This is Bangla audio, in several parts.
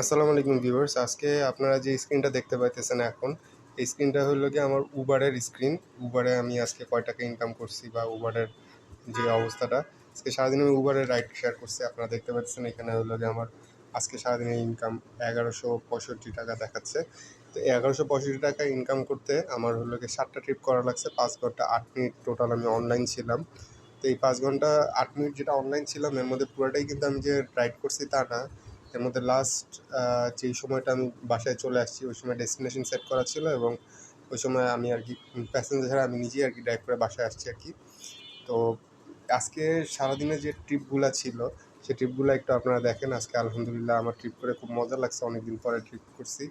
আসসালামু আলাইকুম ভিউয়ার্স। আজকে আপনারা যে স্ক্রিনটা দেখতে পাইতেছেন এখন, এই স্ক্রিনটা হলো কি আমার উবারের স্ক্রিন। উবারে আমি আজকে কয় টাকা ইনকাম করছি বা উবারের যে অবস্থাটা, আজকে সারাদিন আমি উবারের রাইড শেয়ার করছি। আপনারা দেখতে পাচ্ছেন এখানে হলো যে আমার আজকে সারাদিনের ইনকাম এগারোশো পঁয়ষট্টি টাকা দেখাচ্ছে। তো এগারোশো পঁয়ষট্টি টাকা ইনকাম করতে আমার হলো কি সাতটা ট্রিপ করা লাগছে। পাঁচ ঘণ্টা আট মিনিট টোটাল আমি অনলাইন ছিলাম। তো এই পাঁচ ঘণ্টা আট মিনিট যেটা অনলাইন ছিলাম, এর মধ্যে পুরোটাই কিন্তু আমি যে রাইড করছি তা না। এর মধ্যে লাস্ট যেই সময়টা আমি বাসায় চলে আসছি, ওই সময় ডেস্টিনেশন সেট করা ছিল এবং ওই সময় আমি আর কি প্যাসেঞ্জার ছাড়া আমি নিজেই আর কি ড্রাইভ করে বাসায় আসছি আর কি। তো আজকে সারাদিনে যে ট্রিপগুলো ছিল সেই ট্রিপগুলো একটু আপনারা দেখেন। আজকে আলহামদুলিল্লাহ আমার ট্রিপ করে খুব মজা লাগছে। অনেকদিন পরে ট্রিপ করছি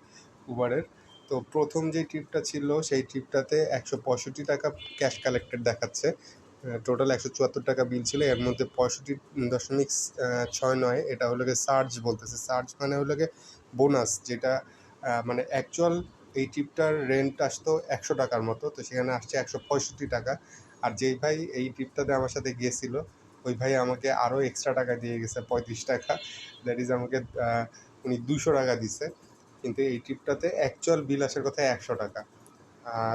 উবারের তো প্রথম যে ট্রিপটা ছিল, সেই ট্রিপটাতে একশো পঁয়ষট্টি টাকা ক্যাশ কালেক্টেড দেখাচ্ছে। টোটাল একশো চুয়াত্তর টাকা বিল ছিল। এর মধ্যে পঁয়ষট্টি দশমিক ছয় নয়, এটা হলো গিয়ে সার্জ বলতেছে। সার্জ মানে হলো গিয়ে বোনাস যেটা মানে অ্যাকচুয়াল এই ট্রিপটার রেন্ট আসতো একশো টাকার মতো, তো সেখানে আসছে একশো পঁয়ষট্টি টাকা। আর যেই ভাই এই ট্রিপটাতে আমার সাথে গিয়েছিল, ওই ভাই আমাকে আরও এক্সট্রা টাকা দিয়ে গেছে, পঁয়ত্রিশ টাকা। দ্যাট ইজ আমাকে উনি দুশো টাকা দিছে। কিন্তু এই ট্রিপটাতে অ্যাকচুয়াল বিল আসার কথা একশো টাকা।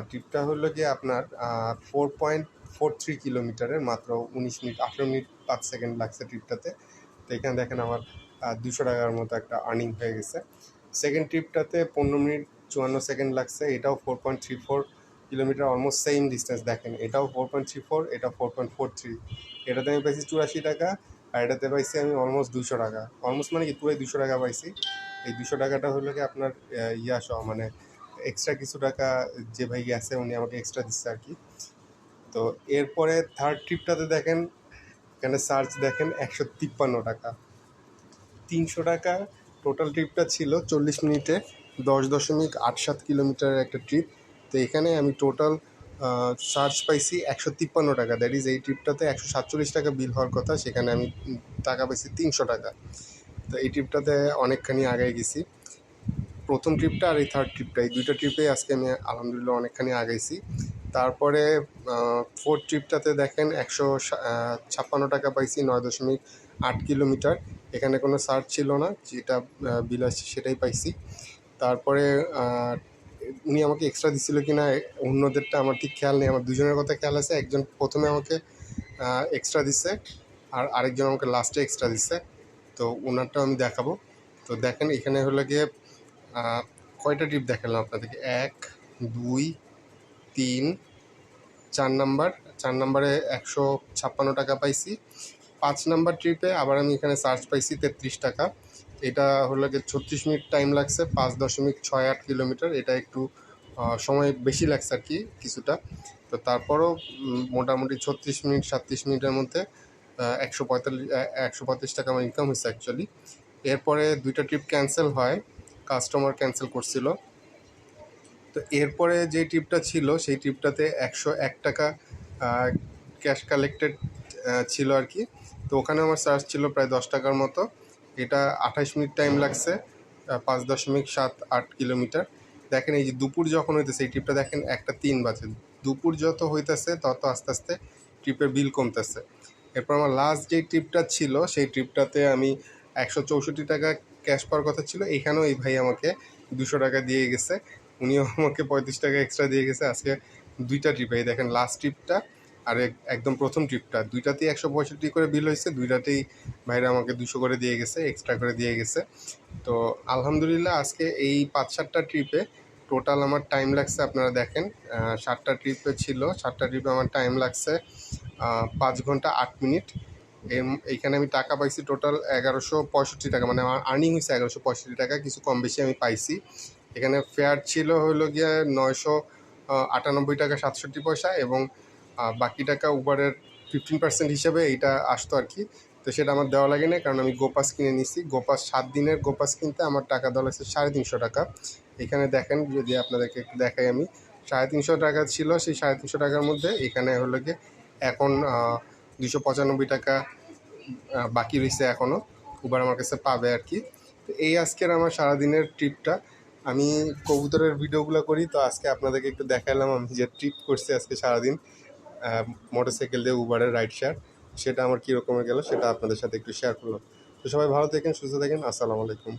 ট্রিপটা হলো গিয়ে আপনার ফোর পয়েন্ট ফোর থ্রি কিলোমিটারের মাত্র উনিশ মিনিট, আঠেরো মিনিট পাঁচ সেকেন্ড লাগছে ট্রিপটাতে। তো এখানে দেখেন আমার দুশো টাকার মতো একটা আর্নিং হয়ে গেছে। সেকেন্ড ট্রিপটাতে পনেরো মিনিট চুয়ান্ন সেকেন্ড লাগছে। এটাও four point three four kilometre almost same distance দেখেন। এটাও ফোর পয়েন্ট থ্রি ফোর এটা ফোর পয়েন্ট ফোর থ্রি এটাতে আমি পাইছি চুরাশি টাকা আর এটাতে পাইছি আমি অলমোস্ট দুশো টাকা। অলমোস্ট মানে কি, পুরাই দুশো টাকা পাইছি। এই দুশো টাকাটা হলো কি আপনার ইয়া সহ মানে এক্সট্রা কিছু টাকা যে ভাই গেছে উনি আমাকে এক্সট্রা দিচ্ছে আর কি। তো এরপরে থার্ড ট্রিপটাতে দেখেন, এখানে সার্চ দেখেন একশো তিপ্পান্ন টাকা। তিনশো টাকা টোটাল ট্রিপটা ছিল চল্লিশ মিনিটে, দশ দশমিক আট সাত কিলোমিটারের একটা ট্রিপ তো এখানে আমি টোটাল সার্চ পাইছি একশো তিপ্পান্ন টাকা। দ্যাট ইজ এই ট্রিপটাতে একশো সাতচল্লিশ টাকা বিল হওয়ার কথা, সেখানে আমি টাকা পাইছি তিনশো টাকা। তো এই ট্রিপটাতে অনেকখানি আগায় গেছি। প্রথম ট্রিপটা আর এই থার্ড ট্রিপটা এই দুইটা ট্রিপে আজকে আমি আলহামদুলিল্লাহ অনেকখানি আগাইছি। তারপরে ফোর্থ ট্রিপটাতে দেখেন একশো ছাপ্পান্ন টাকা পাইছি, নয় দশমিক আট কিলোমিটার। এখানে কোনো সার্চ ছিল না, যেটা বিল আসছে সেটাই পাইছি। তারপরে উনি আমাকে এক্সট্রা দিছিল কি না অন্যদেরটা আমার ঠিক খেয়াল নেই। আমার দুজনের কথা খেয়াল আছে, একজন প্রথমে আমাকে এক্সট্রা দিচ্ছে আর আরেকজন আমাকে লাস্টে এক্সট্রা দিচ্ছে তো ওনারটাও আমি দেখাবো। তো দেখেন, এখানে হলো গিয়ে কয়টা ট্রিপ দেখালাম আপনাদেরকে? এক, দুই, তিন চার নাম্বার, চার নাম্বারে একশো ছাপ্পান্ন টাকা পাইছি। পাঁচ নাম্বার ট্রিপে আবার আমি এখানে সার্চ পাইছি তেত্রিশ টাকা। এটা হলো গিয়ে ছত্রিশ মিনিট টাইম লাগছে, পাঁচ দশমিক ছয় আট কিলোমিটার। এটা একটু সময় বেশি লাগছে আর কি কিছুটা। তো তারপরও মোটামুটি ছত্রিশ মিনিট, সাতত্রিশ মিনিটের মধ্যে একশো পঁয়তাল্লিশ একশো পঁয়ত্রিশ টাকা আমার ইনকাম হয়েছে অ্যাকচুয়ালি এরপরে দুইটা ট্রিপ ক্যান্সেল হয় কাস্টমার ক্যান্সেল করছিল। তো এরপরে যে ট্রিপটা ছিল, সেই ট্রিপটাতে একশো এক টাকা ক্যাশ কালেক্টেড ছিল আর কি। তো ওখানে আমার চার্জ ছিল প্রায় দশ টাকার মতো। এটা আঠাশ মিনিট টাইম লাগছে পাঁচ দশমিক সাত আট কিলোমিটার। দেখেন এই যে দুপুর যখন হইতেছে, এই ট্রিপটা দেখেন একটা তিন বাজে। দুপুর যত হইতেছে, তত আস্তে আস্তে ট্রিপের বিল কমতেছে। এরপর আমার লাস্ট যে ট্রিপটা ছিল, সেই ট্রিপটাতে আমি একশো চৌষট্টি টাকা ক্যাশ পাওয়ার কথা ছিল। এখানেও এই ভাই আমাকে দুশো টাকা দিয়ে গেছে। উনিও আমাকে পঁয়ত্রিশ টাকা এক্সট্রা দিয়ে গেছে। আজকে দুইটা ট্রিপ দেখেন লাস্ট ট্রিপটা আর এক- একদম প্রথম ট্রিপটা দুইটাতেই একশো পঁয়ষট্টি করে বিল হয়েছে, দুইটাতেই ভাইরা আমাকে দুশো করে দিয়ে গেছে এক্সট্রা করে দিয়ে গেছে। তো আলহামদুলিল্লাহ আজকে এই পাঁচ সাতটা ট্রিপে টোটাল আমার টাইম লাগছে, আপনারা দেখেন সাতটা ট্রিপে ছিল, সাতটা ট্রিপে আমার টাইম লাগছে পাঁচ ঘণ্টা আট মিনিট। এইখানে আমি টাকা পাইছি টোটাল এগারোশো পঁয়ষট্টি টাকা মানে আমার আর্নিং হয়েছে এগারোশো পঁয়ষট্টি টাকা, কিছু কম বেশি আমি পাইছি। এখানে ফেয়ার ছিল হলো গিয়ে নয়শো আটানব্বই টাকা সাতষট্টি পয়সা এবং বাকি টাকা উবারের ফিফটিন পার্সেন্ট হিসাবে এইটা আসতো আর কি। তো সেটা আমার দেওয়া লাগে না কারণ আমি গোপাস কিনে নিছি। গোপাস সাত দিনের গোপাস কিনতে আমার টাকা দেওয়া লাগছে সাড়ে তিনশো টাকা। এখানে দেখেন যদি আপনাদেরকে দেখাই আমি, সাড়ে তিনশো টাকা ছিল সেই সাড়ে তিনশো টাকার মধ্যে এখানে হলো গিয়ে এখন দুশো পঁচানব্বই টাকা বাকি রয়েছে এখনও উবার আমার কাছে পাবে আর কি। তো এই আজকের আমার সারাদিনের ট্রিপটা আমি কবুতরের ভিডিওগুলো করি, তো আজকে আপনাদেরকে একটু দেখালাম আমি যে ট্রিপ করছি আজকে সারাদিন মোটর সাইকেল দিয়ে উবারের রাইড শেয়ার সেটা আমার কীরকমের গেল সেটা আপনাদের সাথে একটু শেয়ার করলাম। তো সবাই ভালো থাকেন, সুস্থ থাকেন, আসসালামু আলাইকুম।